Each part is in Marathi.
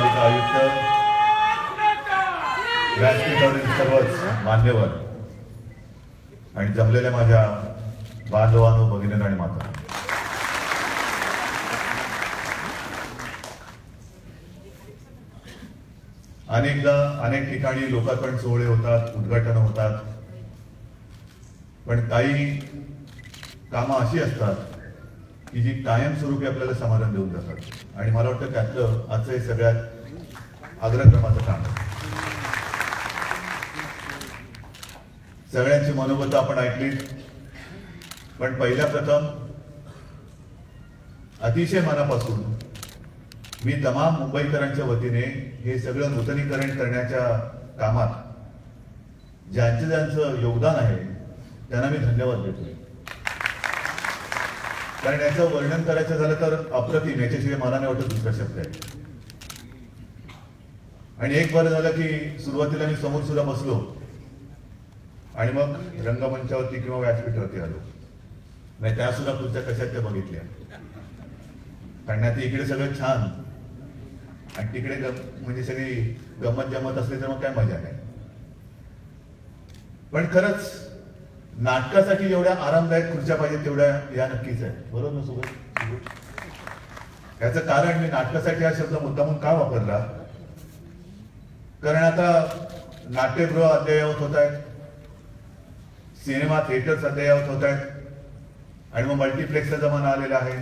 महापालिका आयुक्त व्यासपीठावरील सर्वच मान्यवर आणि जमलेल्या माझ्या बांधवानो भगिनी आणि माता. अनेकदा अनेक ठिकाणी लोकार्पण सोहळे होतात उद्घाटन होतात. पण काही कामं अशी असतात की जी कायमस्वरूपी आपल्याला समाधान देऊन जातात. आणि मला वाटतं त्यातलं आजचं हे सगळ्यात अग्रक्रमाचं काम सगळ्यांची मनोगत आपण ऐकली. पण पहिल्या प्रथम अतिशय मनापासून मी तमाम मुंबईकरांच्या वतीने हे सगळं नूतनीकरण करण्याच्या कामात ज्यांचं ज्यांचं योगदान आहे त्यांना मी धन्यवाद देतोय कारण याचं वर्णन करायचं झालं तर अप्रतिम याच्याशिवाय मला नाही वाटत दुसरा शब्द आहे. आणि एक बरं झालं की सुरुवातीला मी समोर सुद्धा बसलो. आणि मग रंगमंचावरती किंवा व्यासपीठावरती आलो. नाही त्या सुद्धा पुढच्या कशात त्या बघितल्या. कारण आता इकडे सगळं छान. आणि तिकडे म्हणजे सगळी गमत जमत असली तर मग काय मजा नाही. पण खरंच नाटकासाठी जेवढ्या आरामदायक खुर्च्या पाहिजेत तेवढ्या या नक्कीच आहे बरोबर ना सोबत याचं कारण मी नाटकासाठी हा शब्द मुद्दामून का वापरला? कारण आता नाट्यगृह अद्ययावत होत आहेत. सिनेमा थिएटर्स अद्ययावत होत आहेत. आणि मग मल्टिप्लेक्सचा जमाना आलेला आहे.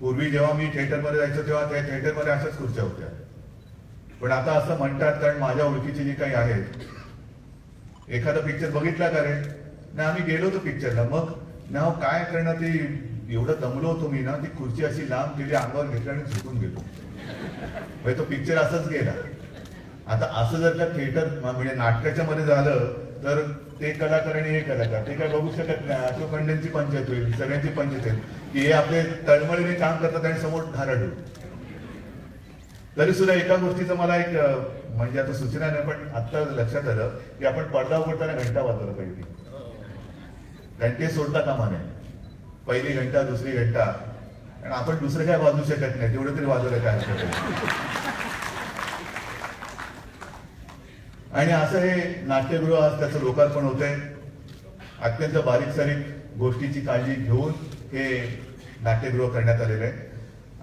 पूर्वी जेव्हा मी थिएटरमध्ये जायचो तेव्हा त्या थिएटरमध्ये अशाच खुर्च्या होत्या. पण आता असं म्हणतात कारण माझ्या ओळखीचे जे काही आहेत एखादा पिक्चर बघितला का रे? नाही आम्ही गेलो होतो पिक्चरला मग नाव काय करणं ते? एवढं दमलो होतो मी ना ती खुर्ची अशी लांब केली अंगावर घेतली आणि झुकून गेलो. म्हणजे तो पिक्चर असंच गेला. आता असं जर का थिएटर म्हणजे नाटकाच्या मध्ये झालं तर ते कलाकार आणि हे कलाकार ते काय बघू शकत नाही. अशोक खंडेंची पंचायत होईल सगळ्यांची पंचायत होईल. की हे आपले तळमळीने काम करतात आणि समोर धाराड होईल. तरी सुद्धा एका गोष्टीचं मला एक म्हणजे आता सूचना नाही पण आता लक्षात आलं की आपण पडदा उघडताना घंटा वाजवला पाहिजे. घंटे सोडता कामा नये. पहिली घंटा दुसरी घंटा. आणि आपण दुसरं काय वाजवू शकत नाही तेवढं तरी वाजवलं काय हरकत नाही. आणि असं हे नाट्यगृह आज त्याचं लोकार्पण होत आहे अत्यंत बारीक सारीक गोष्टीची काळजी घेऊन हे नाट्यगृह करण्यात आलेलं आहे.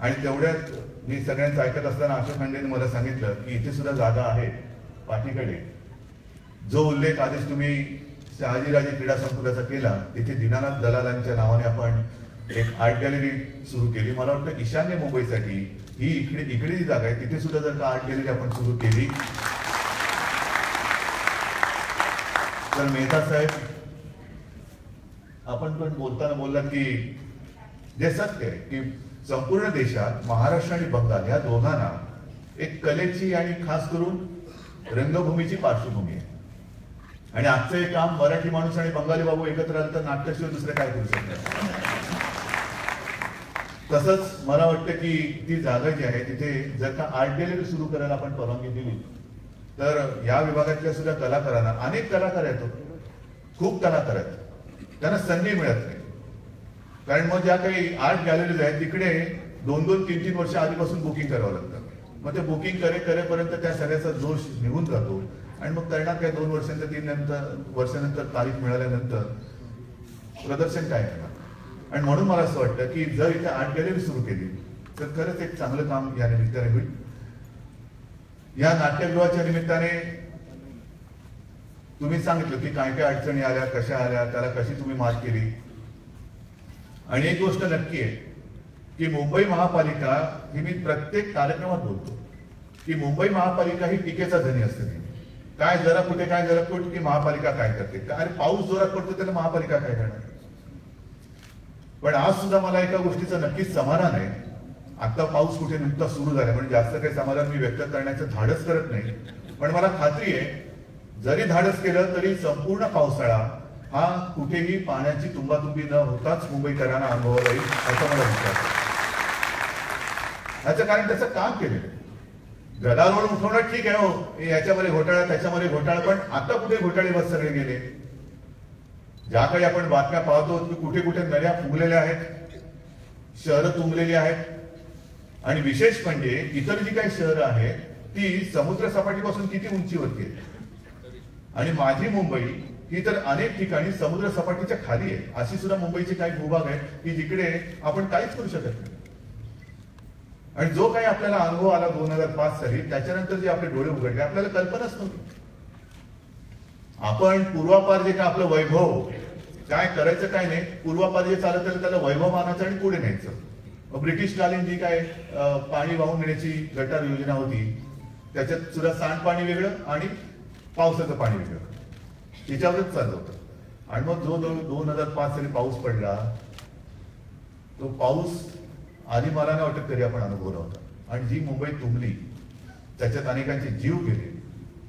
आणि तेवढ्यात मी सगळ्यांचं ऐकत असताना अशोक खंडेने मला सांगितलं की इथे सुद्धा जागा आहे पाठीकडे. जो उल्लेख आधीच तुम्ही शहाजीराजे क्रीडा संकुलाचा केला तिथे दीनानाथ दलालांच्या नावाने आपण एक आर्ट गॅलरी सुरू केली. मला वाटतं ईशान्य मुंबईसाठी ही इकडे इकडे जी जागा आहे. तिथे सुद्धा जर का आर्ट गॅलरी आपण सुरू केली तर मेहता साहेब आपण पण बोलताना बोललात की जे सत्य आहे की संपूर्ण देशात महाराष्ट्र आणि बंगाल या दोघांना एक कलेची आणि खास करून रंगभूमीची पार्श्वभूमी आहे. आणि आजचं हे काम मराठी माणूस आणि बंगाली बाबू एकत्र आलं तर नाट्यशिवाय दुसरं काय करू शकतात तसंच मला वाटतं की ती जागा जी आहे तिथे जर का आर्ट गॅलरी सुरू करायला आपण परवानगी दिली तर या विभागातल्या सुद्धा कलाकारांना अनेक कलाकार आहेत हो. खूप कलाकार आहेत. त्यांना संधी मिळत नाही. कारण मग ज्या काही आर्ट गॅलरीज आहेत तिकडे दोन दोन तीन तीन वर्ष आधीपासून बुकिंग करावं लागतं. मग ते बुकिंग करे करेपर्यंत त्या सगळ्याचा जोश निघून जातो. आणि मग करणार काय दोन वर्षांच्या तीन नंतर वर्षानंतर तारीख मिळाल्यानंतर प्रदर्शन काय करणार आणि म्हणून मला असं वाटतं की जर इथे आर्ट गॅलरी सुरू केली तर खरंच एक चांगलं काम या निमित्ताने होईल या नाट्यगृहाच्या निमित्ताने तुम्ही सांगितलं की काय काय अडचणी आल्या कशा आल्या त्याला कशी तुम्ही मात केली. आणि एक गोष्ट नक्की आहे की मुंबई महापालिका ही मी प्रत्येक कार्यक्रमात बोलतो की मुंबई महापालिका ही टीकेचा धनी असते काय जरा कुठे काय जरा कुठे की महापालिका काय करते. काय अरे पाऊस जोरात पडतो त्याला महापालिका काय करणार? पण आज सुद्धा मला एका गोष्टीचं नक्कीच समाधान आहे आता पाऊस कुठे नुकता सुरू झाला म्हणजे जास्त काही समाधान मी व्यक्त करण्याचं धाडस करत नाही. पण मला खात्री आहे जरी धाडस केलं तरी संपूर्ण पावसाळा हा कुठेही पाण्याची तुंबातुंबी न होताच मुंबईकरांना अनुभव येईल असं मला विश्वास याचं कारण त्याचं काम केलेलं आहे. गदारोळ उठवणं ठीक आहे हो याच्यामध्ये घोटाळा त्याच्यामध्ये घोटाळा पण आता कुठे घोटाळे बस सगळे गेले? ज्या काही आपण बातम्या पाहतो की कुठे कुठे नद्या फुगलेल्या आहेत शहरं तुंबलेली आहेत आणि विशेष म्हणजे इतर जी काही शहरं आहेत ती समुद्र सपाटीपासून किती उंचीवरती आहेत आणि माझी मुंबई ही तर अनेक ठिकाणी समुद्र सपाटीच्या खाली आहे. अशी सुद्धा मुंबईचे काही भूभाग आहेत की जिकडे आपण काहीच करू शकत नाही. आणि जो काही आपल्याला अनुभव आला दोन हजार पाच साली त्याच्यानंतर जे आपले डोळे उघडले आपल्याला कल्पनाच नव्हती. आपण पूर्वापार जे काय आपलं वैभव काय करायचं काय नाही पूर्वापार जे चालत त्याला वैभव मानायचं आणि पुढे न्यायचं. ब्रिटिश कालीन जी काय पाणी वाहून नेण्याची गटार योजना होती त्याच्यात सुद्धा सांडपाणी वेगळं आणि पावसाचं पाणी वेगळं. याच्यावरच चाललं होतं. आणि मग जो दोन दोन हजार पाच साली पाऊस पडला तो पाऊस आधी मला नाही वाटत तरी आपण अनुभवला होता. आणि जी मुंबई तुंबली त्याच्यात अनेकांचे जीव गेले.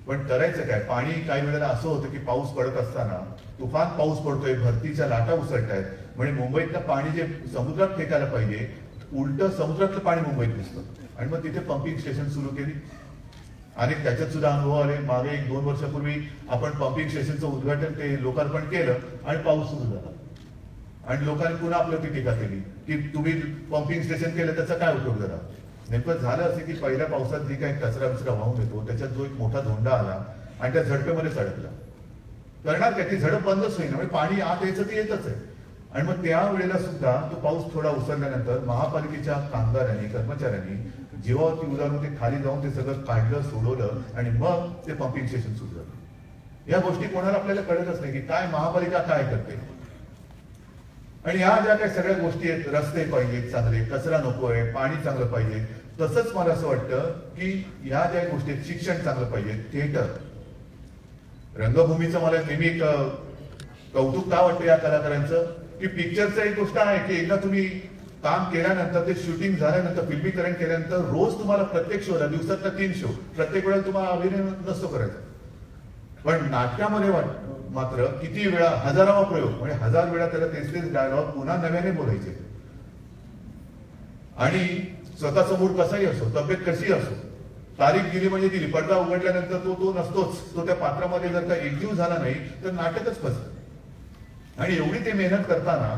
पण करायचं काय? पाणी काही वेळेला असं होतं की पाऊस पडत असताना तुफान पाऊस पडतोय भरतीच्या लाटा उसळत आहेत म्हणजे मुंबईतलं पाणी जे समुद्रात फेकायला पाहिजे उलट समुद्रातलं पाणी मुंबईत दिसतं. आणि मग तिथे पंपिंग स्टेशन सुरू केली. आणि त्याच्यात सुद्धा अनुभव आले मागे एक दोन वर्षापूर्वी आपण पंपिंग स्टेशनचं उद्घाटन ते लोकार्पण केलं आणि पाऊस सुरू झाला. आणि लोकांनी पुन्हा आपल्यावरती टीका केली की तुम्ही पंपिंग स्टेशन केलं त्याचा काय उपयोग झाला? नेमकं झालं असं की पहिल्या पावसात जी काही कचरा बिचरा वाहून येतो त्याच्यात जो एक मोठा धोंडा आला आणि त्या झडपेमध्ये सडकला. करणार काय? ती झडप बंदच होईल म्हणजे पाणी आत यायचं ते येतच आहे. आणि मग त्या वेळेला सुद्धा तो पाऊस थोडा उसरल्यानंतर महापालिकेच्या कामगारांनी कर्मचाऱ्यांनी जीवावरती उदाहरण ते खाली जाऊन ते सगळं काढलं सोडवलं आणि मग ते पंपिंग स्टेशन सुरू झालं. या गोष्टी कोणाला आपल्याला कळतच नाही की काय महापालिका काय करते. आणि ह्या ज्या काही सगळ्या गोष्टी आहेत रस्ते पाहिजेत चांगले कचरा नको आहे पाणी चांगलं पाहिजे तसंच मला असं वाटतं की ह्या ज्या गोष्टी आहेत शिक्षण चांगलं पाहिजे थिएटर रंगभूमीचं मला नेहमी एक कौतुक का वाटतं या कलाकारांचं? की पिक्चरचं एक गोष्ट आहे की एकदा तुम्ही काम केल्यानंतर ते शूटिंग झाल्यानंतर फिल्मीकरण केल्यानंतर रोज तुम्हाला प्रत्येक शोला दिवसातला तीन शो प्रत्येक वेळेला तुम्हाला अभिनय नसतो करायचा. पण नाटकामध्ये वाट- मात्र किती वेळा हजारावा प्रयोग म्हणजे हजार वेळा त्याला तेच तेच डायलॉग पुन्हा नव्याने बोलायचे. आणि स्वतःसमोर कसाही असो तब्येत कशी असो तारीख दिली म्हणजे दिली पडदा उघडल्यानंतर तो तो नसतोच. तो त्या पात्रामध्ये जर का एकजीव झाला नाही तर नाटकच फसत. आणि एवढी ते मेहनत करताना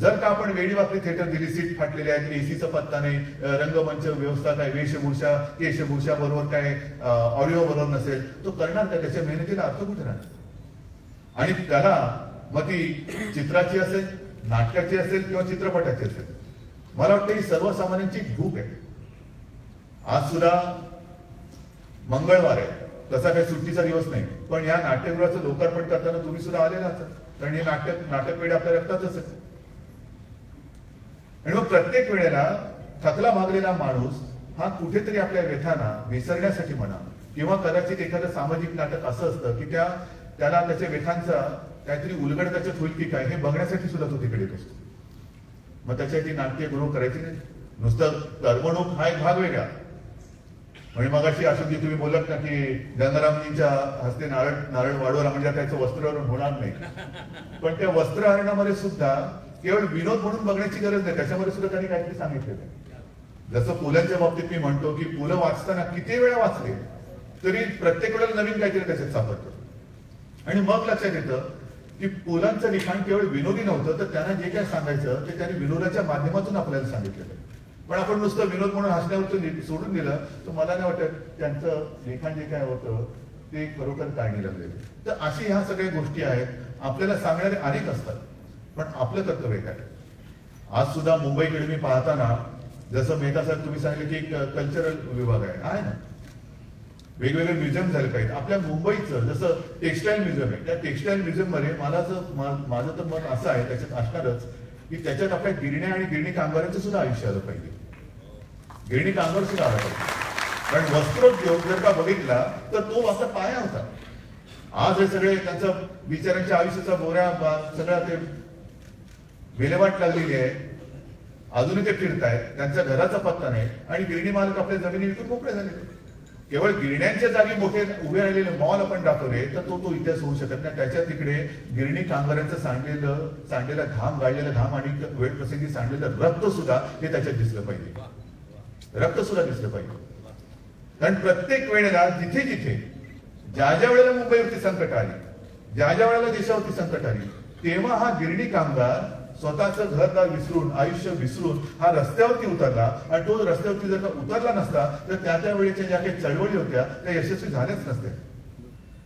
जर का आपण वेळी वाकडी थिएटर दिली सीट फाटलेली आहेत एसीचा पत्ता नाही रंगमंच व्यवस्था काय वेशभूषा केशभूषा बरोबर काय ऑडिओ बरोबर नसेल तो करणार का? त्याच्या मेहनतीला अर्थ कुठे राहणार? आणि त्याला मग ती चित्राची असेल नाटकाची असेल किंवा चित्रपटाची असेल. मला वाटतं ही सर्वसामान्यांची भूक आहे. आज सुद्धा मंगळवार आहे. तसा काही सुट्टीचा दिवस नाही. पण या नाट्यगृहाचं लोकार्पण करताना तुम्ही सुद्धा आलेला असाल कारण हे नाटक नाटक वेळ आपल्या रक्तातच आहे आणि मग प्रत्येक वेळेला थकला भागलेला माणूस हा कुठेतरी आपल्या व्यथांना विसरण्यासाठी म्हणा किंवा कदाचित एखादं सामाजिक नाटक असं असतं की त्या त्याला त्याच्या व्यथांचा काहीतरी उलगड त्याच्यात होईल की काय हे बघण्यासाठी सुद्धा तो तिकडे येत असतो. मग त्याच्यासाठी नाट्यगृह करायची नाही. नुसतं करमणूक हा एक भाग वेगळा. म्हणजे मगाशी अशोकजी तुम्ही बोलत ना की गंगारामजींच्या हस्ते नारळ नारळ वाढवला म्हणजे त्याचं वस्त्रहरण होणार नाही. पण त्या वस्त्रहरणामध्ये सुद्धा केवळ विनोद म्हणून बघण्याची गरज नाही. त्याच्यामध्ये सुद्धा त्यांनी काहीतरी सांगितलेलं आहे. जसं पुलांच्या बाबतीत मी म्हणतो की पुलं वाचताना किती वेळा वाचले तरी प्रत्येक वेळेला नवीन काहीतरी त्याच्यात सापडतं. आणि मग लक्षात येतं की पुलांचं लिखाण केवळ विनोदी नव्हतं तर त्यांना जे काय सांगायचं ते त्यांनी विनोदाच्या माध्यमातून आपल्याला सांगितलेलं आहे. पण आपण नुसतं विनोद म्हणून हसण्यावरचं सोडून दिलं तर मला नाही वाटत त्यांचं लेखन जे काय होतं ते खरोखर काढणी लागले. तर अशी ह्या सगळ्या गोष्टी आहेत आपल्याला सांगणारे अनेक असतात पण आपलं कर्तव्य काय? आज सुद्धा मुंबईकडे मी पाहताना जसं मेहता साहेब तुम्ही सांगितलं की एक कल्चरल विभाग आहे आहे ना? वेगवेगळे म्युझियम झाले पाहिजे आपल्या मुंबईचं जसं टेक्स्टाईल म्युझियम आहे त्या टेक्स्टाईल म्युझियममध्ये मला माझं तर मत असं आहे त्याच्यात असणारच की त्याच्यात आपल्या गिरण्या आणि गिरणी कामगारांचं सुद्धा आयुष्य आलं पाहिजे. गिरणी कामगार सुद्धा आला कारण वस्त्रोद्योग जर का बघितला तर तो असा पाया होता. आज हे सगळे त्यांचं बिचाऱ्यांच्या आयुष्याचा बोऱ्या बा- सगळ्या ते विल्हेवाट लागलेली आहे. अजूनही ते फिरतायत त्यांचा घराचा पत्ता नाही. आणि गिरणी मालक आपल्या जमिनी विकून मोकळे झाले केवळ गिरण्यांच्या जागी मोठे उभे राहिलेले मॉल आपण दाखवले तर तो तो इतिहास होऊ शकत नाही. त्याच्या तिकडे गिरणी कामगारांचं सांडलेलं सांडलेला घाम गाळलेला घाम आणि वेळ प्रसंगी सांडलेलं रक्त सुद्धा हे त्याच्यात दिसलं पाहिजे. रक्त सुद्धा दिसलं पाहिजे. कारण प्रत्येक वेळेला जिथे जिथे ज्या ज्या वेळेला मुंबईवरती संकट आली ज्या ज्या वेळेला देशावरती संकट आली तेव्हा हा गिरणी कामगार स्वतःचं घरदार विसरून आयुष्य विसरून हा रस्त्यावरती उतरला. आणि तो रस्त्यावरती जर का उतरला नसता तर त्या त्या वेळेच्या ज्या काही चळवळी होत्या त्या यशस्वी झाल्याच नसत्या.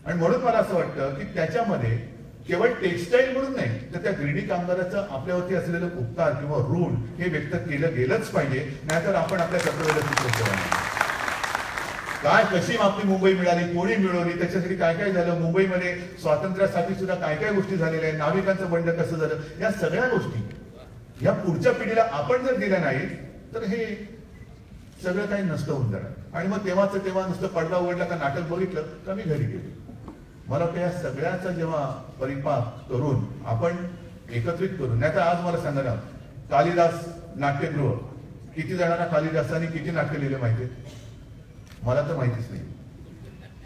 आणि म्हणून मला असं वाटतं की त्याच्यामध्ये केवळ टेक्सटाईल म्हणून नाही तर त्या ग्रिडी कामगाराचं आपल्यावरती असलेलं उपकार किंवा ऋण हे व्यक्त केलं गेलंच पाहिजे नाहीतर आपण आपल्या कर्तव्याला काय कशी आपली मुंबई मिळाली कोणी मिळवली त्याच्यासाठी काय काय झालं मुंबईमध्ये स्वातंत्र्यासाठी सुद्धा काय काय गोष्टी झालेल्या आहेत नाविकांचं बंड कसं झालं या सगळ्या गोष्टी या पुढच्या पिढीला आपण जर दिल्या नाही तर हे सगळं काही नसतं होऊन जाणार. आणि मग तेव्हाच तेव्हा नुसतं पडदा उघडला का नाटक बघितलं का मी घरी गेलो. मला वाटतं या सगळ्याचा जेव्हा परिपाक करून आपण एकत्रित करून नाही तर आज मला सांगा ना कालिदास नाट्यगृह किती जणांना कालिदासांनी किती नाट्य लिहिले माहिती मला तर माहितीच नाही.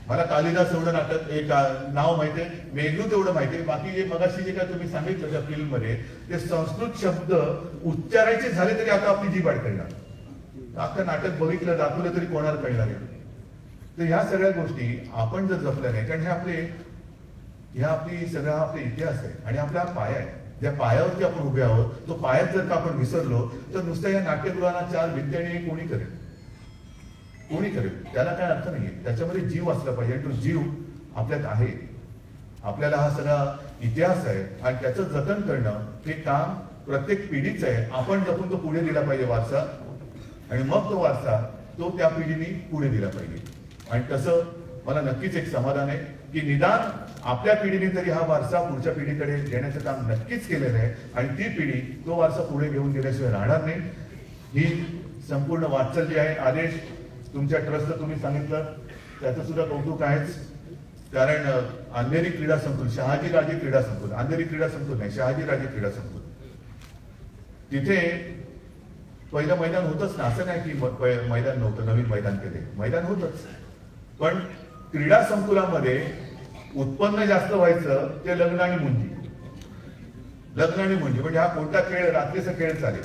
मला कालिदास एवढं नाटक एक नाव माहितीये मेघदूत एवढं माहितीये. बाकी जे मगाशी जे काय तुम्ही सांगितलं त्या फिल्ममध्ये ते संस्कृत शब्द उच्चारायचे झाले तरी आता आपली जीभ अडकणार. आता नाटक बघितलं दाखवलं तरी कोणाला कळणार आहे तर ह्या सगळ्या गोष्टी आपण जर जपल्या नाही कारण हे आपले ह्या आपली सगळा आपला इतिहास आहे आणि आपला पाया आहे. ज्या पायावरती आपण उभे आहोत तो पायात जर का आपण विसरलो तर नुसत्या या नाट्यगृहांना चार विद्याने कोणी करेल? कोणी करेल? त्याला काय अर्थ नाहीये. त्याच्यामध्ये जीव असला पाहिजे. तो जीव आपल्यात आहे. आपल्याला हा सगळा इतिहास आहे आणि त्याचं जतन करणं हे काम प्रत्येक पिढीचं आहे. आपण जपून तो पुढे दिला पाहिजे वारसा आणि मग तो वारसा तो त्या पिढीने पुढे दिला पाहिजे. आणि तसं मला नक्कीच एक समाधान आहे की निदान आपल्या पिढीने तरी हा वारसा पुढच्या पिढीकडे देण्याचं काम नक्कीच केलेलं आहे. आणि ती पिढी तो वारसा पुढे घेऊन गेल्याशिवाय राहणार नाही. ही संपूर्ण वाटचाल जी आहे. आदेश तुमच्या ट्रस्टचं तुम्ही सांगितलं. त्याचं सुद्धा कौतुक आहेच. कारण अंधेरी क्रीडा संकुल शहाजी राजे क्रीडा संकुल अंधेरी क्रीडा संकुल नाही शहाजी राजे क्रीडा संकुल. तिथे पहिलं मैदान होतच ना. असं नाही की म- मैदान नव्हतं नवीन मैदान केले मैदान होतच. पण क्रीडा संकुलामध्ये उत्पन्न जास्त व्हायचं ते लग्न आणि मुंजी. लग्न आणि मुंजी म्हणजे हा कोणता खेळ? रात्रीचा खेळ चालेल.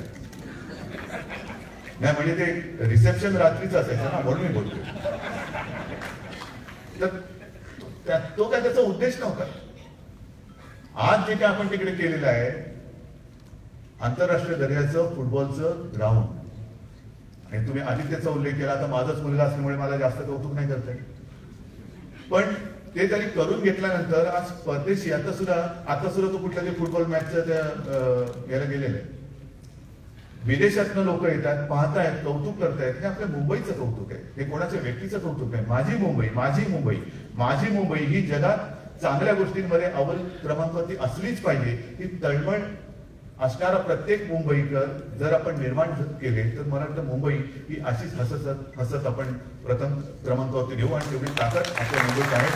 नाही म्हणजे ते रिसेप्शन रात्रीचं असायचं ना म्हणून मी बोलतो तर त्या- तो काय त्याचा उद्देश नव्हता. आज जे काय आपण तिकडे केलेलं आहे आंतरराष्ट्रीय दर्जाचं फुटबॉलचं ग्राउंड आणि तुम्ही आदित्यचा उल्लेख केला तर माझाच मुलगा असल्यामुळे मला जास्त कौतुक नाही करता पण ते त्यांनी करून घेतल्यानंतर आज परदेशी आता सुद्धा आता सुद्धा तो कुठल्या तरी फुटबॉल मॅचच्या त्या याला गेलेलं आहे. विदेशातनं लोक येतात पाहतायत कौतुक करतायत. हे आपल्या मुंबईचं कौतुक आहे. हे कोणाच्या व्यक्तीचं कौतुक आहे? माझी मुंबई माझी मुंबई. माझी मुंबई ही जगात चांगल्या गोष्टींमध्ये अव्वल क्रमांकावरती असलीच पाहिजे. ही तळमळ असणारा प्रत्येक मुंबईकर जर आपण निर्माण केले तर मला वाटतं मुंबई ही अशीच हसत हसत आपण प्रथम क्रमांकावरती घेऊ आणि तेवढी ताकद आपल्या मुंबईत आहे.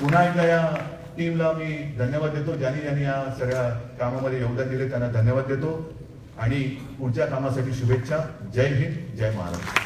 पुन्हा एकदा या टीमला मी धन्यवाद देतो. ज्यांनी ज्यांनी या सगळ्या कामामध्ये योगदान दिले त्यांना धन्यवाद देतो. आणि पुढच्या कामासाठी शुभेच्छा. जय हिंद जय महाराष्ट्र.